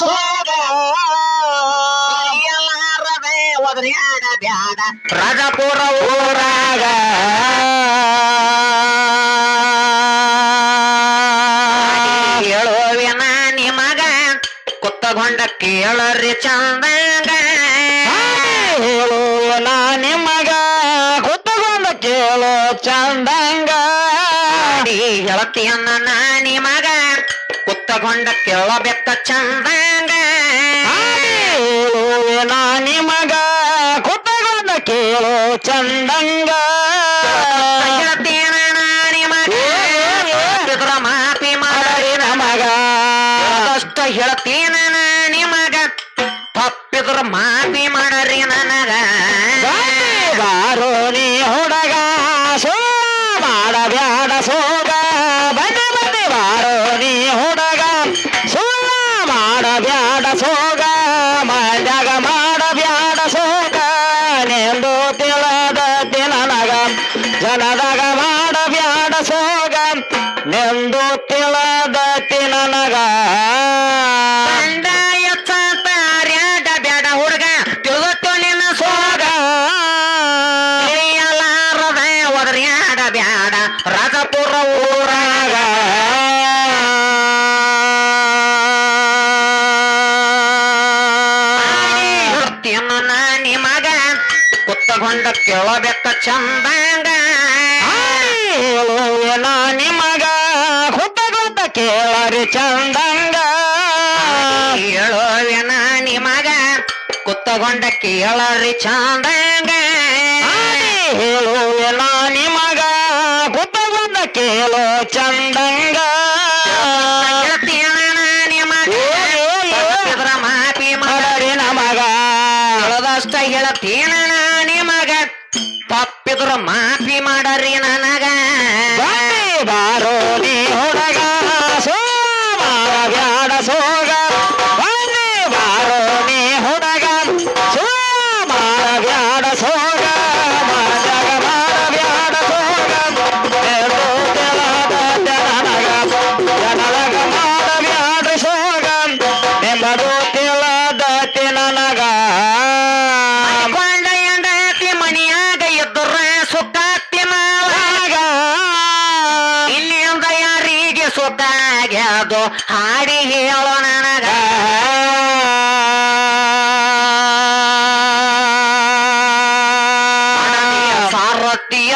ಸೋಗ ಎಲ್ಲಾರದೆ ಒದರ್ಯಾಡ ಬ್ಯಾಡ ರಾಜಪುರ ಊರಾಗ ಹೇಳುವಿನ ನಿಮಗ ಕುತ್ತಗೊಂಡ ಕೇಳರಿ ಚಂದಂಗ. ಹೇಳುವನ ನಿಮಗ ಕುತ್ತಗೊಂಡ ಕೇಳೋ ಚಂದಂಗ ಹೇಳ್ತೀಯನ್ನ ನಾ ನಿಮಗ. ಕುತ್ತಗೊಂಡ ಬೆತ್ತ ಚಂದಂಗ. ನಾ ನಿಮಗ ಕುತಗೊಂಡ ಕೇಳೋ ಚಂದಂಗ. ಮಾಪಿ ಮಾಡಿ. ನಮಗ. ಅಷ್ಟ ಹೇಳ್ತೀನ ನಿಮಗ. ತಪ್ಪಿದ್ರ ಮಾಪಿ ಮಾಡರಿ ನನಗ. ಕೇಳಬೇಕ ಚಂದಂಗ. ಹೇಳುವೆನ ನಿಮಗ ಹುಟ್ಟ ಗೊತ್ತ ಕೇಳರಿ ಚಂದಂಗ ಹೇಳುವೆನ ನಿಮಗ ಕುತ್ತಗೊಂಡ ಕೇಳರಿ ಚಂದಂಗ ಹೇಳುವೆನ ನಿಮಗ ಕುತ್ತಗೊಂಡ ಕೇಳೋ ಚಂದಂಗ ನಾ ಮಾಪಿ ಮಾಡರಿ ನಮಗ ಹೇಳದಷ್ಟ ಹೇಳತ್ತೇನ ನಾ ನಿಮಗ ತಪ್ಪಿದ್ರ ಮಾಫಿ ಮಾಡರಿ ನನಗ.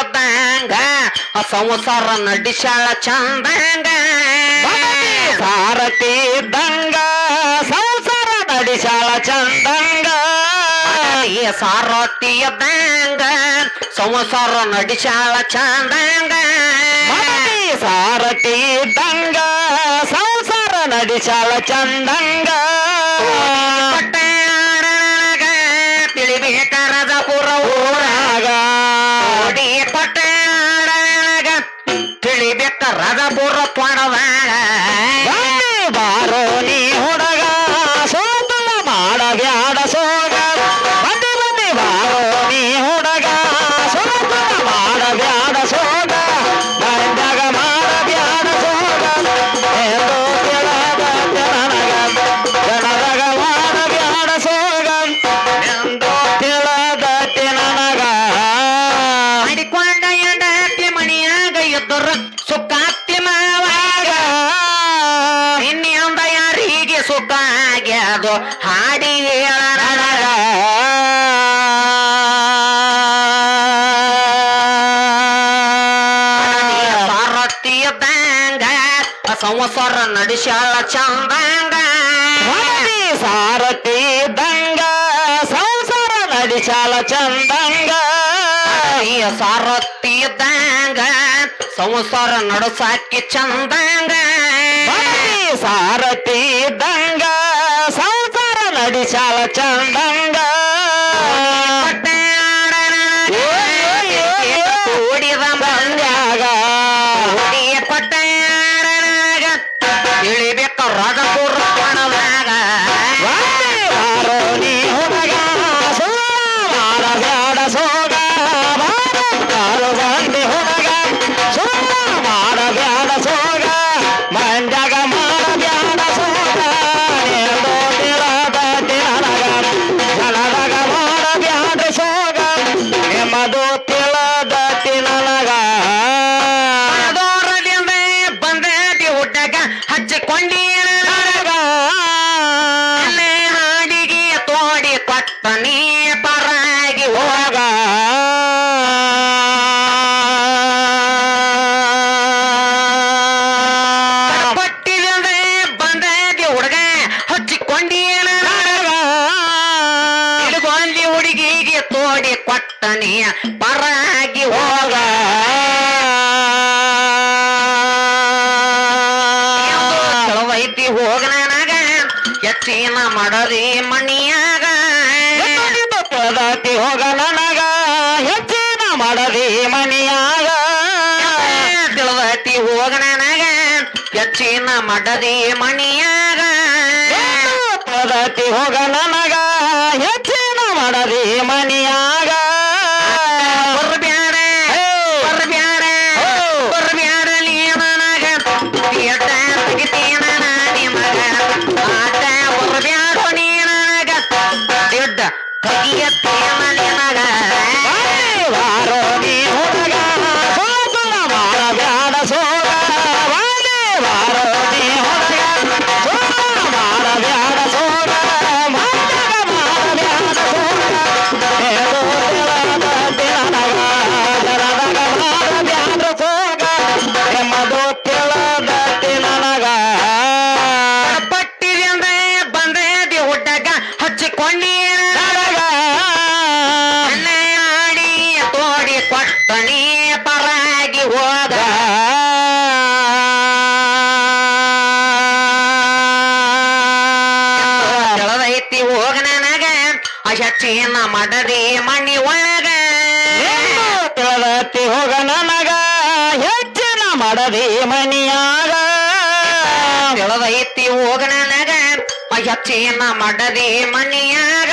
ಸಾರಥಿ ಇದ್ದಂಗ ಸಂಸಾರ ನಡಿಸಾಳ ಚಂದಂಗ ಸಾರಥಿ ಇದ್ದಂಗ ಸಂಸಾರ ನಡೆಸಾಳ ಚಂದಂಗ ಈ ಸಾರಥಿ ಇದ್ದಂಗ ಸಂಸಾರ ನಡಿಸಾಳ ಚಂದಂಗ ಮಡದಿ ಸಾರಥಿ ಇದ್ದಂಗ ಸಂಸಾರ ನಡೆಸಾಳ ಚಂದಂಗ ಪಟ್ಟಣಗ ತಿಳಿಬೇಕ ರಜಪುರ ಊರಾಗ ಹಾಡಿ ಹೇಳ ನನಗ. ಸಾರಥಿ ಇದ್ದಂಗ ಸಂವತ್ಸರ ನಡೆಸಾಳ ಚಂದಂಗ ಮಡದಿ ಸಾರಥಿ ಇದ್ದಂಗ ಸಂಸಾರ ನಡೆಸಾಲ ಚಂದಂಗ ಈ ಸಾರಥಿ ಇದ್ದಂಗ ಸಂಸಾರ ನಡಸಾಕಿ ಚಂದಂಗ ಮಡದಿ ಸಾರಥಿ ನಡೆಸಾಲ ಚಂದಂಗ. ಚಳವೈತಿ ಹೋಗ ನನಗ ಹೆಚ್ಚಿನ ಮಾಡರಿ ಮಣಿಯಾಗ ಪದಾತಿ ಹೋಗ ನನಗ ಹೆಚ್ಚಿನ ಮಾಡದಿ ಮನಿಯಾಗ ತಿಳಿದತಿ ಹೋಗ ನನಗ ಹೆಚ್ಚಿನ ಮಾಡರಿ ಮಣಿಯಾಗ ಪದಾತಿ ಹೋಗ ನನಗ ಹೆಚ್ಚಿನ ಮಾಡದಿ ಮನಿಯಾಗ ಅಶಚಿನ ಮಡದಿ ಮಣಿ ಒಳಗ. ತಿಳದತ್ತಿ ಹೋಗ ನನಗ ಹೆಚ್ಚಿನ ಮಡದಿ ಮನಿಯಾಗ ತಿಳದೈತಿ ಹೋಗ ನನಗ ಹೆಚ್ಚಿನ ಮಡದಿ ಮಣಿಯಾಗ.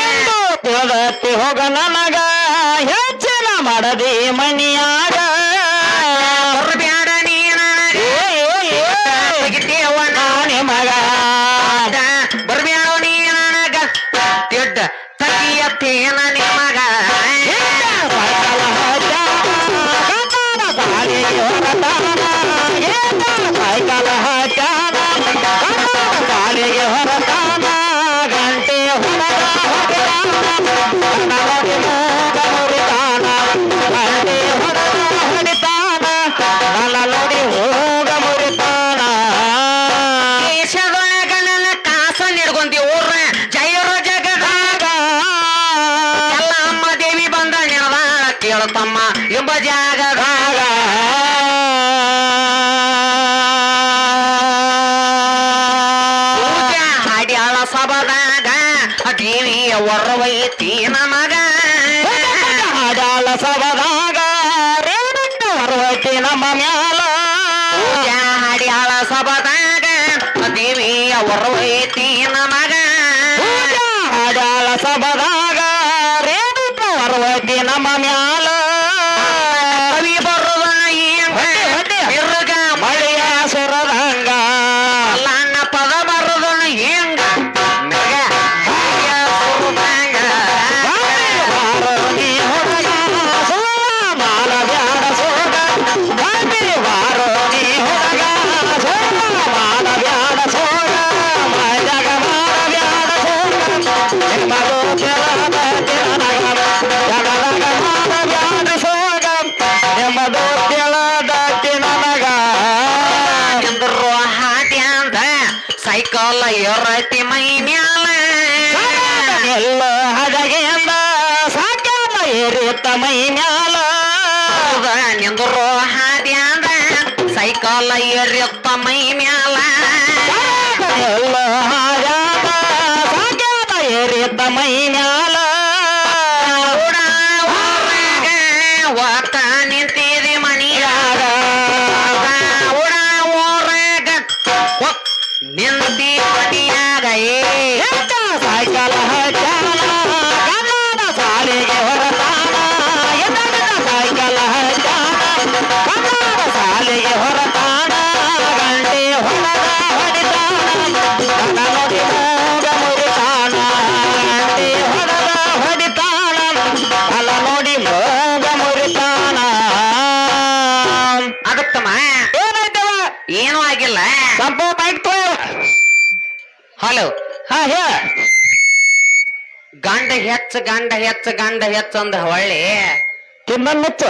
ಎಂದು ತಿಳದತ್ತಿ ಹೋಗ ನನಗ ಹೆಚ್ಚಿನ ಮಡದಿ ಮನಿಯಾಗ ಕೇಳತಮ್ಮ ಎಂಬ ಜಾಗದಾಗ ಹಾಡ್ಯಾಳ ಸಬದಾಗ ದೇವಿಯ ಹೊರವೈತಿ ನಮಗ. ಹಾಡ್ಯಾಳ ಸಬದಾಗ ರೇಣುಕ ಹೊರವಟ್ಟಿ ನಮ್ಮ ಮ್ಯಾಲ. ಹಾಡ್ಯಾಳ ಸಬದಾಗ ದೇವಿಯ ಹೊರವೈತಿ ನಮಗ. ಸೈಕಲ್ ಎರತಿ ಮೈ ಮ್ಯಾಲ. ಎಲ್ಲ ಹದಗೆಯಿಂದ ಸಾಕ್ಯಾಲ ಏರಿತ್ತ ಮೈ ಮ್ಯಾಲ. ನಿಂದ್ರೋ ಹಾದ್ಯಾಂದ ಸೈಕಲ್ ಎರತ್ತ ಮೈ ಮ್ಯಾಲ. ಎಲ್ಲ ಹಾದ್ಯಾಂದ ಸಾಕ್ಯಾಲ ಏರಿತ್ತ ಮೈ ಹಲೋ. ಹಾ ಹೇಳ. ಗಂಡ ಹೆಚ್ಚ ಗಂಡ ಹೆಚ್ಚ ಗಂಡ ಹೆಚ್ಚ ಅಂದ ಹೊಳ್ಳಿ. ಮುಚ್ಚ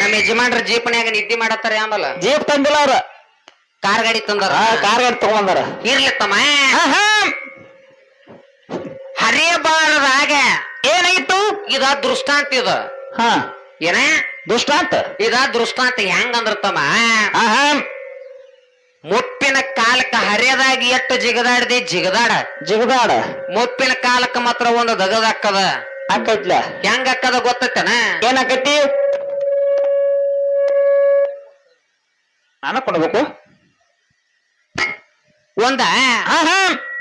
ನಮ್ಮ ಯಜಮಾನ್ರ ಜೀಪನ್ಯಾಗ ನಿದ್ದೆ ಮಾಡತ್ತಾರ ಆಮೇಲೆ ಜೀಪ್ ತಂದಿಲ್ಲ ಅವ್ರ. ಕಾರ್ ಗಾಡಿ ತಂದಾರ ಕಾರ್ ಗಾಡಿ ತಗೊಂಡಾರ ಇರ್ಲಿ ತಮ್ಮ. ಹಾ ಹಾ. ಹರಿಯಬಾರದಾಗ ಏನಾಯ್ತು? ಇದ ದೃಷ್ಟಾಂತ ಇದ. ಹಾ. ಏನ? ದೃಷ್ಟಾಂತ? ಇದ ದೃಷ್ಟಾಂತ ಹೆಂಗಂದ್ರ ತಮ್ಮ? ಮುಪ್ಪಿನ ಕಾಲಕ್ಕ ಹರಿಯದಾಗಿ ಎಷ್ಟು ಜಿಗದಾಡದೆ? ಜಿಗದಾಡ. ಜಿಗದಾಡ. ಮುಪ್ಪಿನ ಕಾಲಕ್ಕ ಮಾತ್ರ ಒಂದು ದಗದಕ್ಕದ. ಆಕೈತ್ಲ. ಹೆಂಗ ಅಕ್ಕದ ಗೊತ್ತೈತನ? ಏನಾಕೈತಿ ನಾನು ಕೊಡ್ಬೇಕು? ಒಂದ? ಹಾ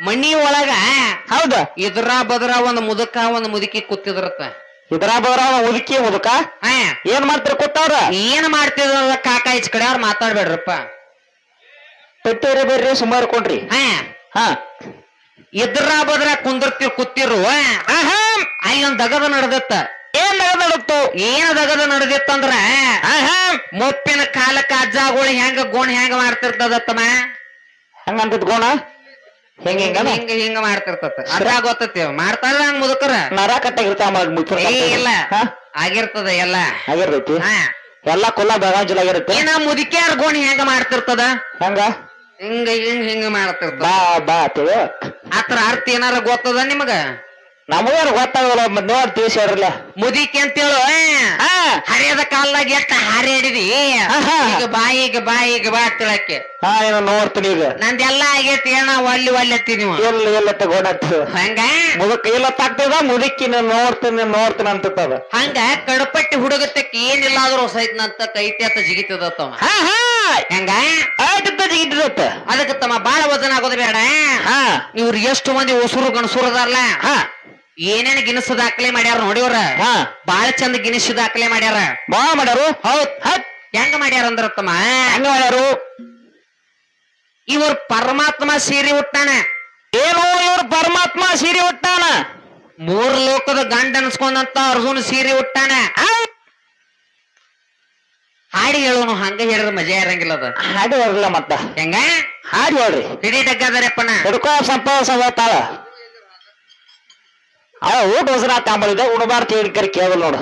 ಮನಿ ಒಳಗ ಹೌದ. ಇದ್ರ ಬದ್ರ ಒಂದ್ ಮುದುಕ ಒಂದ್ ಮುದುಕಿ ಕೂತಿದ್ರತ್ತ. ಇದ್ರ ಬದ್ರ ಮುದುಕಿ ಮುದುಕ? ಹಾ. ಏನ್ ಮಾಡ್ತಿರ ಕೊಟ್ಟವ್ರ ಏನ್ ಮಾಡ್ತಿದ್ರ ಕಾಕ ಈಚ್ ಕಡೆ ಅವ್ರ ಮಾತಾಡ್ಬೇಡ್ರಪ್ಪ. ಪೆಟ್ಟೇರಿ ಬೇರೆ ಸುಮಾರು ಕೊಂಡ್ರಿ. ಹಾ. ಹಾ. ಇದ್ರ ಬದ್ರ ಕುಂದಿರ್ತಿರ್ ಕೂತಿರು ಅಲ್ಲಿ ಒಂದ್ ದಗದ ನಡೆದತ್ತ. ಏನ್ ನಡತ್ತು ಏನ್ ದಗದ ನಡೆದಿತ್ತಂದ್ರ? ಮುಪ್ಪಿನ ಕಾಲಕ್ಕ ಅಜ್ಜಗಳು ಹೆಂಗ ಗೋಣ ಹೆಂಗ ಮಾಡ್ತಿರ್ತದತ್ತಮ್ಮ? ಹಂಗಂತದ್ ಗೋಣ? ಹೆಂಗ ಹೆಂಗ ಹಿಂಗ ಹಿಂಗ ಮಾಡ್ತಿರ್ತದ ಅದ್ರ ಗೊತ್ತತಿ. ಮಾಡ್ತಾರ ಹಂಗ ಮುದುಕರ? ನರ ಕಟ್ಟಾಗಿರ್ತಾವ ಇಲ್ಲ. ಆಗಿರ್ತದ ಎಲ್ಲ. ಆಗಿರ್ತೈತಿ. ಹಾ. ಎಲ್ಲಾ ಕುಲ್ಲ ಬೆಳಗಾಂಜಲ್ ಆಗಿರುತ್ತೆ ಏನ ಮುದುಕಿಯಾರ ಗೋಣಿ ಹೆಂಗ ಮಾಡ್ತಿರ್ತದ? ಹಂಗ? ಹಿಂಗ ಹಿಂಗ ಹಿಂಗ ಮಾಡ್ತಿರ್ತಾರ ಬಾ ಬಾ ಅರ್ಥ ಏನಾರ ಗೊತ್ತದ ನಿಮಗ? ನಮಗಾರ ಗೊತ್ತಾಗಲ್ಲ ಮತ್ ನೋಡಿ ತಿಳಿಸಿ ಹೇಳ್ರಲ್ಲ ಮುದಿಕೆ ಅಂತೇಳು ಆ, ಹರಿಯದ ಕಾಲದಾಗ ಎಷ್ಟ ಹಾರಾಡಿದಿ ಆಹಾ. ಈಗ ಬಾಯಿ ಈಗ ಬಾಯಿ ಈಗ ಬಾ ತಿಳಕ್ಕೆ. ಹಾ ಏನೋ ನೋಡ್ತೀನಿ ಈಗ. ನಂದೆಲ್ಲ ಆಗೈತಿ ಏನ ಒಲ್ಲಿ ಒಲ್ಲೆತ್ತಿ ನೀವು ಎಲ್ಲ ಎಲ್ಲ ತಗೊಂಡತ್ತು ಹಂಗ? ಮುದಕ್ ಇಲ್ಲ ತಾಗ್ತದ ಮುದುಕಿ ನೀನ್ ನೋಡ್ತೀನಿ ನೋಡ್ತೀನಿ ಅಂತದ ಹಂಗ ಕಡಪಟ್ಟಿ ಹುಡುಗತ್ತಕ್ಕೆ ಏನಿಲ್ಲ ಆದ್ರೂ ನಂತ ಕೈತಿ ಅಂತ ಜಿಗಿತದ ಹಾ ಹಾ. ಹೆಂಗ? ಆಯ್ತದ ಅದಕ್ಕೆ ತಮ್ಮ ಬಾಳ ವಜನ ಆಗೋದು ಬೇಡ. ಹಾ. ಇವ್ರು ಎಷ್ಟು ಮಂದಿ ಉಸುರು ಗಣಸುರು ಅದಾರಲ್ಲ? ಹಾ. ಏನೇನ್ ಗಿನಸು ದಾಖಲೆ ಮಾಡ್ಯಾರ ನೋಡಿವ್ರ ಹಾ. ಬಾಳ ಚಂದ ಗಿನಿಸು ದಾಖಲೆ ಮಾಡ್ಯಾರ. ಬಾ ಮಾಡ್ಯಾರು. ಹೌದ್. ಹತ್ ಹೆಂಗ ಮಾಡ್ಯಾರ ಅಂದ್ರ ತಮ್ಮ ಹೆಂಗ ಮಾಡ್ಯಾರು? ಇವ್ರ ಪರಮಾತ್ಮ ಸೀರಿ ಹುಟ್ಟಾನ ಏನೋ ಇವ್ರ ಪರಮಾತ್ಮ ಸೀರಿ ಹುಟ್ಟಾನ ಮೂರ್ ಲೋಕದ ಗಂಡ ಅನ್ಸ್ಕೊಂಡಂತ ಅರ್ಜುನ್ ಸೀರಿ ಹುಟ್ಟಾನ ಹಾಡಿ ಹೇಳೋನು ಹಂಗ ಹೇಳಿದ್ರೆ ಮಜಾ ಇರಂಗಿಲ್ಲ ಅದ. ಹಾಡಿ ಹೊರಲ್ಲ ಮತ್ತ? ಹೆಂಗ? ಹಾಡಿ ಹೇಳ್ರಿ ಹಿಡಿ ಡಗ್ಗದಾರಪ್ಪನ ಹುಡುಕೋ ಸಂಪ ಸಂತಾಳ ಅವ ಊಟ ಹೊಸರ ತಾಂಬಳಿದ ಉಣಬಾರ್ದು ಹೇಳಿ ಕರಿ ಕೇಳಲ್ ನೋಡು.